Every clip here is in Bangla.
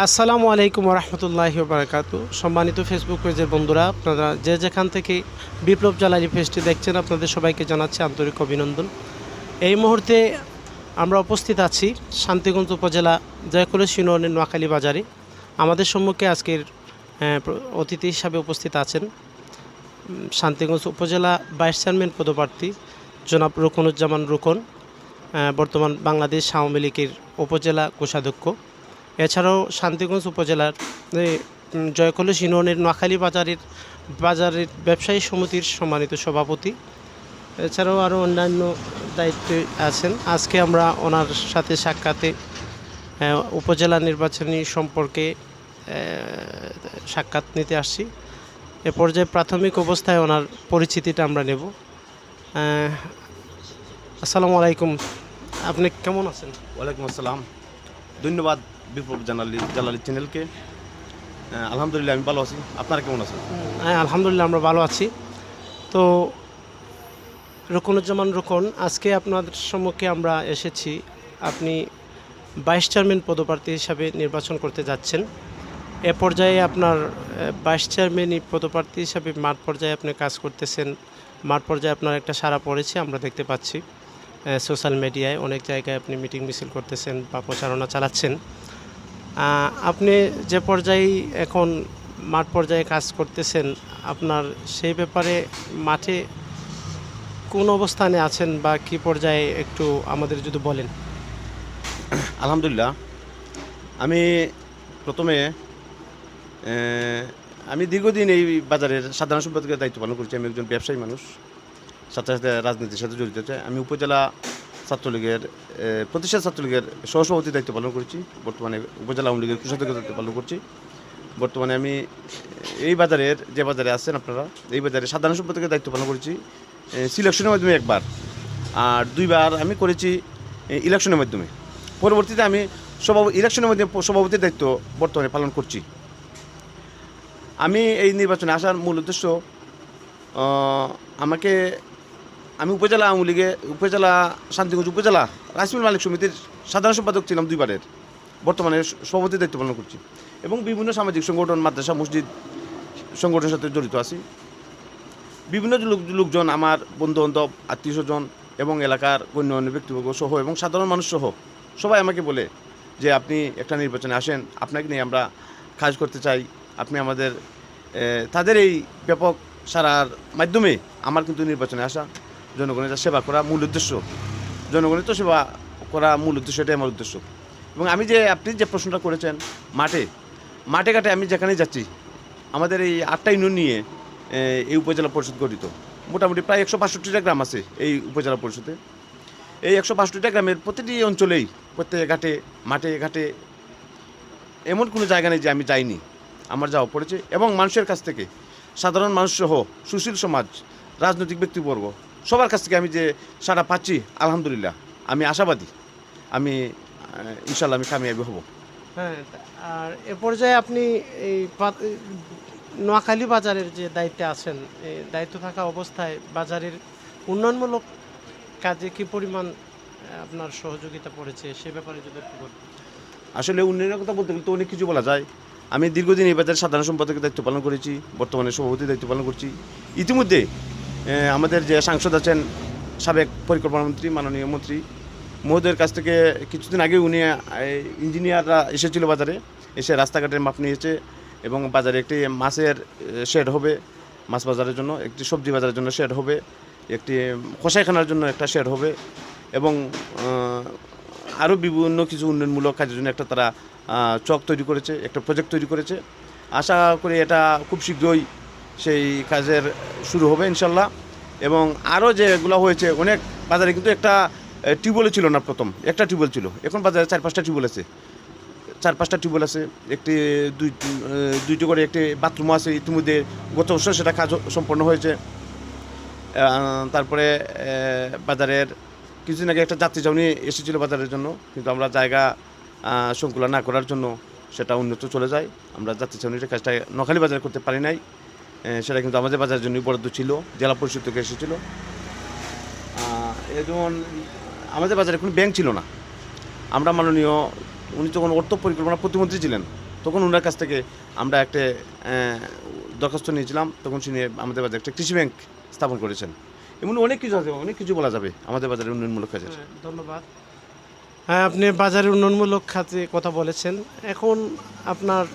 আসসালামু আলাইকুম রহমতুল্লাহি বারাকাতু সম্মানিত ফেসবুক পেজের বন্ধুরা, আপনারা যে যেখান থেকে বিপ্লব জ্বালানি পেজটি দেখছেন, আপনাদের সবাইকে জানাচ্ছি আন্তরিক অভিনন্দন। এই মুহূর্তে আমরা উপস্থিত আছি শান্তিগঞ্জ উপজেলা জয়কুলেশ ইউনিয়নের নোয়াখালী বাজারে। আমাদের সম্মুখে আজকের অতিথি হিসাবে উপস্থিত আছেন শান্তিগঞ্জ উপজেলা ভাইস চেয়ারম্যান পদপ্রার্থী জনাব রুকনুজ্জামান রুকন বর্তমান বাংলাদেশ আওয়ামী লীগের উপজেলা কোষাধ্যক্ষ। এছাড়াও শান্তিগঞ্জ উপজেলার জয়কলস ইউনিয়নের নোয়াখালী বাজারের বাজারের ব্যবসায়ী সমিতির সম্মানিত সভাপতি। এছাড়াও আরও অন্যান্য দায়িত্বে আছেন। আজকে আমরা ওনার সাথে সাক্ষাতে উপজেলা নির্বাচনী সম্পর্কে সাক্ষাৎ নিতে আসছি। এ পর্যায়ে প্রাথমিক অবস্থায় ওনার পরিচিতিটা আমরা নেব। আসসালামু আলাইকুম। আপনি কেমন আছেন? ওয়ালাইকুম আসসালাম। ধন্যবাদ বিপ্লব জানালি জালালি চ্যানেলকে আলহামদুলিল্লাহ, আমি ভালো আছি। আপনারা কেমন আছেন? হ্যাঁ আলহামদুলিল্লাহ, আমরা ভালো আছি। তো, রুকনুজ্জামান রুকন, আজকে আপনাদের সম্মুখে আমরা এসেছি। আপনি ভাইস চেয়ারম্যান পদপ্রার্থী হিসাবে নির্বাচন করতে যাচ্ছেন। এ পর্যায়ে আপনার ভাইস চেয়ারম্যান পদপ্রার্থী হিসাবে মাঠ পর্যায়ে আপনি কাজ করতেছেন। মাঠ পর্যায়ে আপনার একটা সারা পড়েছে, আমরা দেখতে পাচ্ছি। সোশ্যাল মিডিয়ায় অনেক জায়গায় আপনি মিটিং মিছিল করতেছেন বা প্রচারণা চালাচ্ছেন। আপনি যে পর্যায়ে এখন মাঠ পর্যায়ে কাজ করতেছেন, আপনার সেই ব্যাপারে মাঠে কোন অবস্থানে আছেন বা কি পর্যায়ে একটু আমাদের যদি বলেন? আলহামদুলিল্লাহ। আমি প্রথমে আমি দীর্ঘদিন এই বাজারের সাধারণ সম্পাদকের দায়িত্ব পালন করছি। আমি একজন ব্যবসায়ী মানুষ, সাথে সাথে রাজনীতির সাথে জড়িত। আছে আমি উপজেলা ছাত্রলীগের প্রতিষ্ঠা ছাত্রলীগের সহসভাপতির দায়িত্ব পালন করছি। বর্তমানে উপজেলা আওয়ামী লীগের কৃষকের দায়িত্ব পালন করছি। বর্তমানে আমি এই বাজারের, যে বাজারে আছেন আপনারা, এই বাজারে সাধারণ সম্পাদকের দায়িত্ব পালন করেছি সিলেকশনের মাধ্যমে একবার। আর দুইবার আমি করেছি ইলেকশনের মাধ্যমে। পরবর্তীতে আমি সভাপ, ইলেকশনের মাধ্যমে সভাপতির দায়িত্ব বর্তমানে পালন করছি। আমি এই নির্বাচনে আসার মূল উদ্দেশ্য আমাকে আমি উপজেলা আওয়ামী লীগে, উপজেলা শান্তিগঞ্জ উপজেলা রাইসমিল মালিক সমিতির সাধারণ সম্পাদক ছিলাম দুইবারের বর্তমানে সভাপতি দায়িত্ব পালন করছি। এবং বিভিন্ন সামাজিক সংগঠন, মাদ্রাসা, মসজিদ সংগঠনের সাথে জড়িত আছি। বিভিন্ন লোকজন আমার বন্ধু বান্ধব আত্মীয় স্বজন এবং এলাকার গণ্যমান্য ব্যক্তিবর্গ সহ এবং সাধারণ মানুষ সহ সবাই আমাকে বলে যে, আপনি একটা নির্বাচনে আসেন, আপনাকে নিয়ে আমরা কাজ করতে চাই। আপনি আমাদের তাদের এই ব্যাপক সারার মাধ্যমে আমার কিন্তু নির্বাচনে আসা। জনগণের সেবা করা মূল উদ্দেশ্য। জনগণের তো সেবা করা মূল উদ্দেশ্য, এটাই আমার উদ্দেশ্য। এবং আমি যে, আপনি যে প্রশ্নটা করেছেন, মাঠে মাঠে ঘাটে আমি যেখানেই যাচ্ছি, আমাদের এই আটটা ইউনিয়ন নিয়ে এই উপজেলা পরিষদ গঠিত। মোটামুটি প্রায় একশো বাষট্টিটা গ্রাম আছে এই উপজেলা পরিষদে। এই একশো বাষট্টিটা গ্রামের প্রতিটি অঞ্চলেই, প্রত্যেক ঘাটে, মাঠে ঘাটে, এমন কোনো জায়গা নেই যে আমি যাইনি। আমার যাওয়া পড়েছে এবং মানুষের কাছ থেকে, সাধারণ মানুষ সহ সুশীল সমাজ, রাজনৈতিক ব্যক্তিবর্গ সবার কাছ থেকে আমি যে সারা পাচ্ছি আলহামদুলিল্লাহ। আমি আশাবাদী। আমি ইনশাল্লাহ আমি কামিয়াবি হব। হ্যাঁ আর এ পর্যায়ে আপনি এই নোয়াখালী বাজারের যে দায়িত্বে আছেন এই দায়িত্ব থাকা অবস্থায় বাজারের উন্নয়নমূলক কাজে কি পরিমাণ আপনার সহযোগিতা পড়েছে সে ব্যাপারে যদি একটু আসলে উন্নয়নের কথা বলতে গেলে তো অনেক কিছু বলা যায়। আমি দীর্ঘদিন এই বাজারের সাধারণ সম্পাদকের দায়িত্ব পালন করেছি বর্তমানে সভাপতির দায়িত্ব পালন করছি। ইতিমধ্যে আমাদের যে সাংসদ আছেন সাবেক পরিকল্পনা মন্ত্রী, মাননীয় মন্ত্রী মহোদয়ের কাছ থেকে কিছুদিন আগে উনি ইঞ্জিনিয়াররা এসেছিল বাজারে, এসে রাস্তাঘাটের মাপ নিয়েছে এবং বাজারে একটি মাছের শেড হবে, মাছ বাজারের জন্য, একটি সবজি বাজারের জন্য শেড হবে, একটি কষাইখানার জন্য একটা শেড হবে এবং আরও বিভিন্ন কিছু উন্নয়নমূলক কাজের জন্য একটা তারা চক তৈরি করেছে, একটা প্রজেক্ট তৈরি করেছে। আশা করি এটা খুব শীঘ্রই সেই কাজের শুরু হবে ইনশাল্লাহ। এবং আরও যেগুলো হয়েছে অনেক বাজারে কিন্তু একটা টিউবওয়েল ছিল না প্রথম। একটা টিউবওয়েল ছিল। এখন বাজারে চার পাঁচটা টিউবওয়েল আছে। চার পাঁচটা টিউবওয়েল আছে। একটি দুই দুইটি করে একটি বাথরুমও আছে ইতিমধ্যে। গত বছর সেটা কাজ সম্পন্ন হয়েছে। তারপরে বাজারের কিছুদিন আগে একটা যাত্রী ছাউনি এসেছিল বাজারের জন্য। কিন্তু আমরা জায়গা আহ, সংকুলন না করার জন্য সেটা উন্নত চলে যায়। আমরা যাত্রী ছাউনির কাজটা নখালি বাজারে করতে পারি নাই। সেটা কিন্তু আমাদের বাজারের জন্যই বরাদ্দ ছিল জেলা পরিষদ থেকে এসেছিল। আহ, এ যেমন আমাদের বাজারে কোনো ব্যাংক ছিল না। আমরা মাননীয় উনি যখন অর্থ পরিকল্পনা প্রতিমন্ত্রী ছিলেন তখন ওনার কাছ থেকে আমরা একটা দরখাস্ত নিয়েছিলাম তখন তিনি আমাদের বাজারে একটা কৃষি ব্যাংক স্থাপন করেছেন। এমন অনেক কিছু আছে অনেক কিছু বলা যাবে আমাদের বাজারে উন্নয়নমূলক কাজের। হ্যাঁ, ধন্যবাদ। হ্যাঁ আপনি বাজারের উন্নয়নমূলক খাতে কথা বলেছেন। এখন আপনার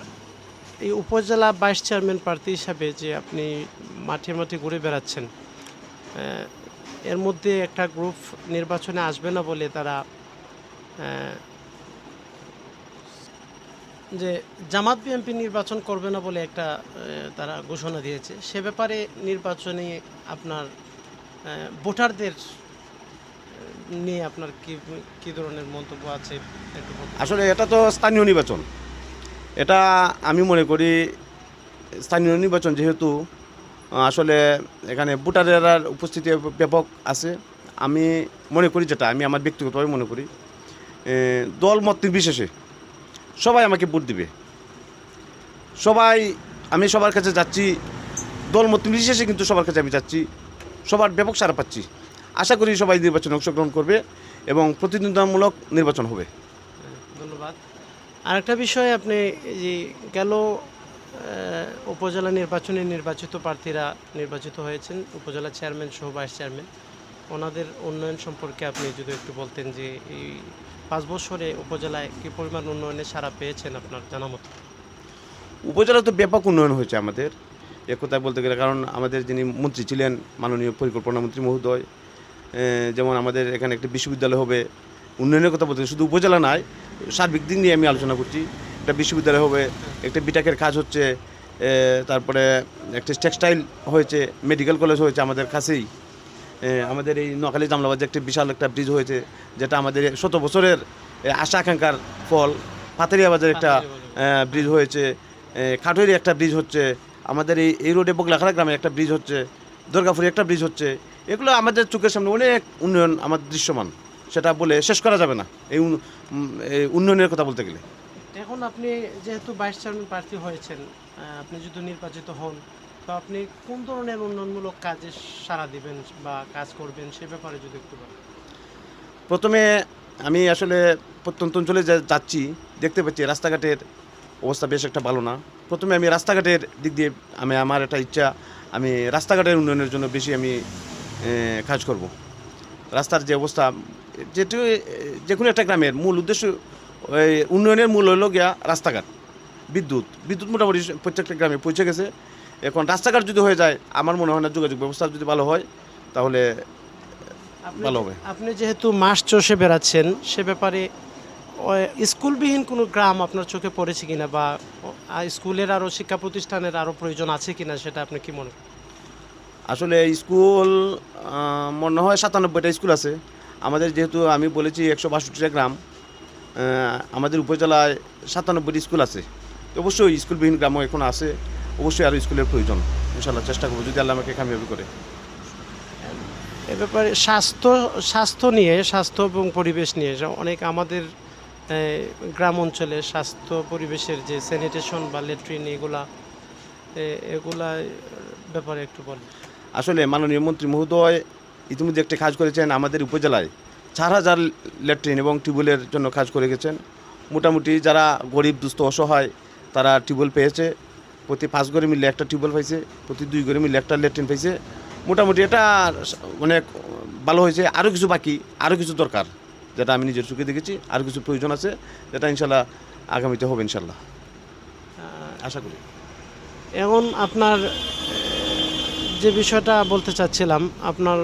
এই উপজেলা ভাইস চেয়ারম্যান প্রার্থী হিসাবে যে আপনি মাঠে মাঠে ঘুরে বেড়াচ্ছেন এর মধ্যে একটা গ্রুপ নির্বাচনে আসবে না বলে তারা যে জামাত বিএনপি নির্বাচন করবে না বলে একটা তারা ঘোষণা দিয়েছে। সে ব্যাপারে নির্বাচনে আপনার ভোটারদের নিয়ে আপনার কি কি ধরনের মন্তব্য আছে আসলে এটা তো স্থানীয় নির্বাচন। এটা আমি মনে করি স্থানীয় নির্বাচন যেহেতু আসলে এখানে ভোটারের উপস্থিতি ব্যাপক আছে। আমি মনে করি যেটা, আমি আমার ব্যক্তিগতভাবে মনে করি দল মত নির্বিশেষে সবাই আমাকে ভোট দিবে। সবাই, আমি সবার কাছে যাচ্ছি দল মত নির্বিশেষে কিন্তু সবার কাছে আমি যাচ্ছি, সবার ব্যাপক সারা পাচ্ছি। আশা করি সবাই নির্বাচনে অংশগ্রহণ করবে এবং প্রতিদ্বন্দ্বিতামূলক নির্বাচন হবে। আরেকটা বিষয়, আপনি যে গেল উপজেলা নির্বাচনে নির্বাচিত প্রার্থীরা নির্বাচিত হয়েছেন, উপজেলা চেয়ারম্যান সহ ভাইস চেয়ারম্যান। ওনাদের উন্নয়ন সম্পর্কে আপনি যদি একটু বলতেন যে এই পাঁচ বছরে উপজেলায় কি পরিমাণ উন্নয়নে সারা পেয়েছেন আপনার জানা মতো? উপজেলা তো ব্যাপক উন্নয়ন হয়েছে আমাদের। এ কথায় বলতে গেলে, কারণ আমাদের যিনি মন্ত্রী ছিলেন, মাননীয় পরিকল্পনা মন্ত্রী মহোদয় যেমন আমাদের এখানে একটা বিশ্ববিদ্যালয় হবে, উন্নয়নের কথা বলতে শুধু উপজেলা নয় সার্বিক দিক নিয়ে আমি আলোচনা করছি। একটা বিশ্ববিদ্যালয় হবে, একটা বিটাকের কাজ হচ্ছে তারপরে একটা টেক্সটাইল হয়েছে মেডিকেল কলেজ হয়েছে আমাদের কাছেই। আমাদের এই নোয়াখালী জামলাবাদে একটি বিশাল একটা ব্রিজ হয়েছে, যেটা আমাদের শত বছরের আশা আকাঙ্ক্ষার ফল। পাতেরিয়া বাজার একটা ব্রিজ হয়েছে কাঠুরি একটা ব্রিজ হচ্ছে, আমাদের এই এই রোডে বগলাখাড়া গ্রামে একটা ব্রিজ হচ্ছে, দুর্গাপুরে একটা ব্রিজ হচ্ছে, এগুলো আমাদের চোখের সামনে অনেক উন্নয়ন, আমার দৃশ্যমান। সেটা বলে শেষ করা যাবে না। এই উন্নয়নের কথা বলতে গেলে। এখন আপনি যেহেতু ভাইস চেয়ারম্যান প্রার্থী হয়েছেন আপনি যদি নির্বাচিত হন তো আপনি কোন ধরনের উন্নয়নমূলক কাজে সাড়া দিবেন বা কাজ করবেন সে ব্যাপারে যদি একটু বলেন। প্রথমে আমি আসলে প্রত্যন্ত অঞ্চলে যা- যাচ্ছি দেখতে পাচ্ছি রাস্তাঘাটের অবস্থা বেশ একটা ভালো না। প্রথমে আমি রাস্তাঘাটের দিক দিয়ে আমি আমার একটা ইচ্ছা আমি রাস্তাঘাটের উন্নয়নের জন্য বেশি আমি কাজ করব। রাস্তার যে অবস্থা যেটু যে কোনো একটা গ্রামের মূল উদ্দেশ্য ওই উন্নয়নের মূল হলো গিয়া রাস্তাঘাট বিদ্যুৎ। বিদ্যুৎ মোটামুটি প্রত্যেকটা গ্রামে পৌঁছে গেছে। এখন রাস্তাঘাট যদি হয়ে যায় আমার মনে হয় না যোগাযোগ ব্যবস্থা যদি ভালো হয় তাহলে ভালো হবে। আপনি যেহেতু মাস চষে বেড়াচ্ছেন সে ব্যাপারে ওই স্কুলবিহীন কোনো গ্রাম আপনার চোখে পড়েছে কিনা বা স্কুলের আরও শিক্ষা প্রতিষ্ঠানের আরও প্রয়োজন আছে কিনা সেটা আপনি কি মনে করেন? আসলে স্কুল মনে হয় সাতানব্বইটা স্কুল আছে। আমাদের যেহেতু আমি বলেছি একশো বাষট্টিটা গ্রাম আমাদের উপজেলায় সাতানব্বইটি স্কুল আছে। অবশ্যই স্কুলবিহীন গ্রামও এখন আছে অবশ্যই আরও স্কুলের প্রয়োজন। ইনশাল্লাহ চেষ্টা করব যদি আল্লাহ আমাকে কামিয়াবি করে। এ ব্যাপারে স্বাস্থ্য স্বাস্থ্য নিয়ে স্বাস্থ্য এবং পরিবেশ নিয়ে যে অনেক আমাদের গ্রাম অঞ্চলে স্বাস্থ্য পরিবেশের যে স্যানিটেশন বা লেট্রিন এগুলা এগুলা ব্যাপারে একটু বলেন। আসলে মাননীয় মন্ত্রী মহোদয় ইতিমধ্যে একটি কাজ করেছেন আমাদের উপজেলায়। চার হাজার ল্যাট্রিন এবং টিউবওয়েলের জন্য কাজ করে গেছেন। মোটামুটি যারা গরিব, দুস্থ, অসহায়, তারা টিউবওয়েল পেয়েছে। প্রতি পাঁচ ঘরে মিলে একটা টিউবওয়েল পাইছে, প্রতি দুই ঘরে মিলে একটা ল্যাট্রিন পাইছে। মোটামুটি এটা অনেক ভালো হয়েছে। আরও কিছু বাকি আরও কিছু দরকার যেটা আমি নিজের চোখে দেখেছি আরও কিছু প্রয়োজন আছে যেটা ইনশাল্লাহ আগামীতে হবে ইনশাল্লাহ। আশা করি। এখন আপনার যে বিষয়টা বলতে চাচ্ছিলাম আপনার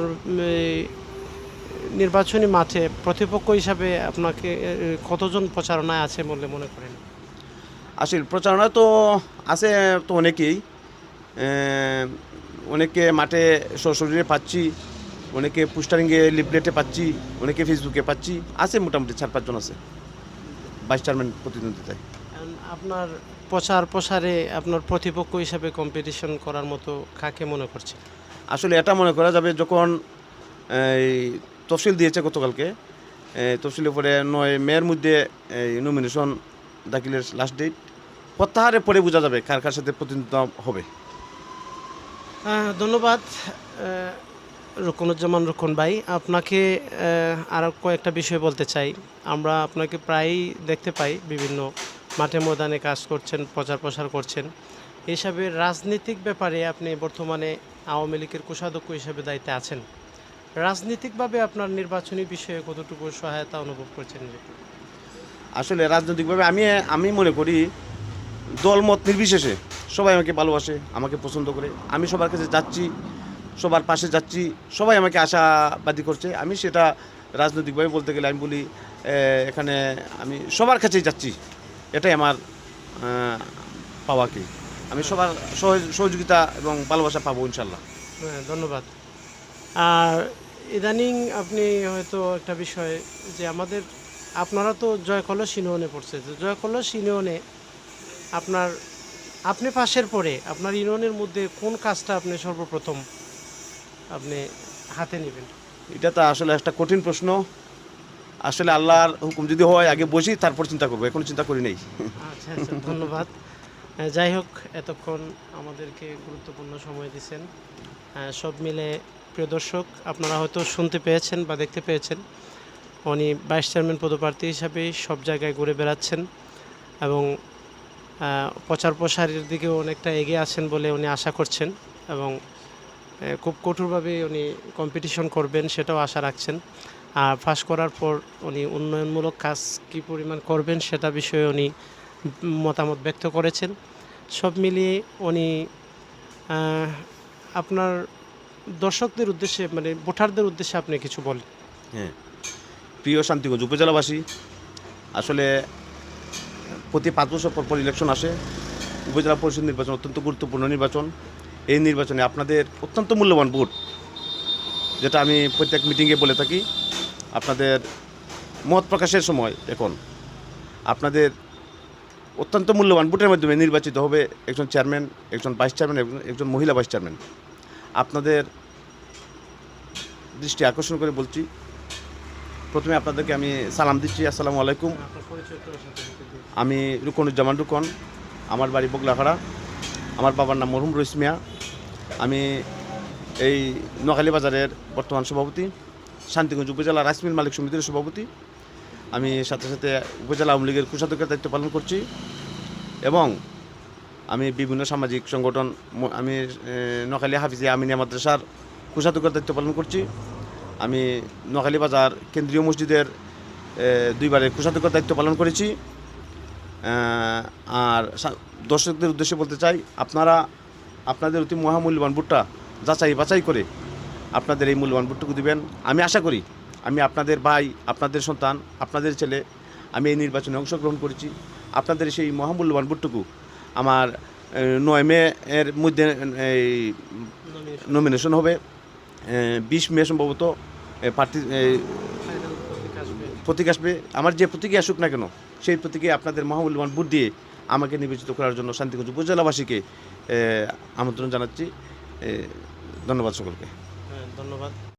এই নির্বাচনী মাঠে প্রতিপক্ষ হিসাবে আপনাকে কতজন প্রচারণায় আছে বলে মনে করেন? আসল প্রচারণা তো আছে তো অনেকেই। অনেকে মাঠে সশরীরে পাচ্ছি অনেকে পোস্টারিংয়ে লিফলেটে পাচ্ছি অনেকে ফেসবুকে পাচ্ছি আছে মোটামুটি চার পাঁচজন আছে ভাইস চেয়ারম্যান প্রতিদ্বন্দ্বিতায়। আপনার প্রচার প্রসারে আপনার প্রতিপক্ষ হিসাবে কম্পিটিশন করার মতো কাকে মনে করছে আসলে এটা মনে করা যাবে যখন এই তফসিল দিয়েছে গতকালকে তফসিলের পরে নয় মেয়ের মধ্যে এই নমিনেশন দাখিলের লাস্ট ডেট প্রত্যাহারের পরে বোঝা যাবে কার কার সাথে প্রতিনিধিত্ব হবে। ধন্যবাদ রুকনুজ্জামান রুকন ভাই। আপনাকে আরও কয়েকটা বিষয় বলতে চাই। আমরা আপনাকে প্রায়ই দেখতে পাই বিভিন্ন মাঠে ময়দানে কাজ করছেন, প্রচার প্রসার করছেন। হিসাবে রাজনৈতিক ব্যাপারে আপনি বর্তমানে আওয়ামী লীগের কোষাধ্যক্ষ হিসেবে দায়িত্বে আছেন। রাজনৈতিকভাবে আপনার নির্বাচনী বিষয়ে কতটুকু সহায়তা অনুভব করছেন আসলে রাজনৈতিকভাবে আমি আমি মনে করি দলমত নির্বিশেষে সবাই আমাকে ভালোবাসে, আমাকে পছন্দ করে। আমি সবার কাছে যাচ্ছি, সবার পাশে যাচ্ছি, সবাই আমাকে আশাবাদী করছে। আমি সেটা রাজনৈতিকভাবে বলতে গেলে আমি বলি এখানে আমি সবার কাছেই যাচ্ছি। এটাই আমার পাওয়া কি। আমি সবার সহযোগিতা এবং ভালোবাসা পাবো ইনশাল্লাহ। হ্যাঁ ধন্যবাদ। আর ইদানিং আপনি হয়তো একটা বিষয় যে আমাদের আপনারা তো জয়কলস ইউনিয়নে পড়ছে তো জয়কলস ইউনিয়নে আপনার আপনি পাশের পরে আপনার ইউনিয়নের মধ্যে কোন কাজটা আপনি সর্বপ্রথম আপনি হাতে নেবেন? এটা তো আসলে একটা কঠিন প্রশ্ন। আসলে আল্লাহর হুকুম যদি হয়, আগে বসি, তারপর চিন্তা করব। এখন চিন্তা করি নেই। আচ্ছা আচ্ছা ধন্যবাদ। যাই হোক, এতক্ষণ আমাদেরকে গুরুত্বপূর্ণ সময় দিচ্ছেন সব মিলে প্রিয় দর্শক, আপনারা হয়তো শুনতে পেয়েছেন বা দেখতে পেয়েছেন, উনি ভাইস চেয়ারম্যান পদপ্রার্থী হিসাবে সব জায়গায় ঘুরে বেড়াচ্ছেন এবং প্রচার প্রসারের দিকেও অনেকটা এগিয়ে আছেন বলে উনি আশা করছেন এবং খুব কঠোরভাবে উনি কম্পিটিশন করবেন, সেটাও আশা রাখছেন। আর পাস করার পর উনি উন্নয়নমূলক কাজ কী পরিমাণ করবেন সেটা বিষয়ে উনি মতামত ব্যক্ত করেছেন। সব মিলিয়ে উনি আপনার দর্শকদের উদ্দেশ্যে মানে ভোটারদের উদ্দেশ্যে আপনি কিছু বলেন। হ্যাঁ প্রিয় শান্তিগঞ্জ উপজেলাবাসী, আসলে প্রতি পাঁচ বছর পর পর ইলেকশন আসে, উপজেলা পরিষদ নির্বাচন অত্যন্ত গুরুত্বপূর্ণ নির্বাচন। এই নির্বাচনে আপনাদের অত্যন্ত মূল্যবান ভোট, যেটা আমি প্রত্যেক মিটিংয়ে বলে থাকি। আপনাদের মত প্রকাশের সময় এখন আপনাদের অত্যন্ত মূল্যবান ভোটের মাধ্যমে নির্বাচিত হবে একজন চেয়ারম্যান, একজন ভাইস চেয়ারম্যান একজন মহিলা ভাইস চেয়ারম্যান। আপনাদের দৃষ্টি আকর্ষণ করে বলছি। প্রথমে আপনাদেরকে আমি সালাম দিচ্ছি, আসসালামু আলাইকুম। আমি রুকনুজ্জামান রুকন, আমার বাড়ি বগলাখাড়া। আমার বাবার নাম মরহুম রইস মিয়া। আমি এই নোয়াখালী বাজারের বর্তমান সভাপতি। শান্তিগঞ্জ উপজেলা রাইসমিল মালিক সমিতির সভাপতি। আমি সাথে সাথে উপজেলা আওয়ামী লীগের কোষাধ্যক্ষের দায়িত্ব পালন করছি এবং আমি বিভিন্ন সামাজিক সংগঠন আমি এ, নোয়াখালী হাফিজে আমিনিয়া মাদ্রাসার কোষাধ্যক্ষের দায়িত্ব পালন করছি। আমি নোয়াখালী বাজার কেন্দ্রীয় মসজিদের দুইবারের কোষাধ্যক্ষের দায়িত্ব পালন করেছি। আর দর্শকদের উদ্দেশ্যে বলতে চাই আপনারা আপনাদের অতি মহামূল্যবান ভোটটা যাচাই বাছাই করে আপনাদের এই মূল্যবান ভোটটুকু দিবেন। আমি আশা করি, আমি আপনাদের ভাই, আপনাদের সন্তান, আপনাদের ছেলে, আমি এই নির্বাচনে অংশগ্রহণ করেছি। আপনাদের সেই মহামূল্যবান ভোটটুকু আমার নয় মে এর মধ্যে এই নমিনেশন হবে। বিশ মে সম্ভবত প্রার্থী। প্রতীক আসবে। আমার যে প্রতীকে আসুক না কেন, সেই প্রতীকে আপনাদের মহামূল্যবান ভোট দিয়ে আমাকে নির্বাচিত করার জন্য শান্তিগঞ্জ উপজেলাবাসীকে আমন্ত্রণ জানাচ্ছি। ধন্যবাদ সকলকে। ধন্যবাদ।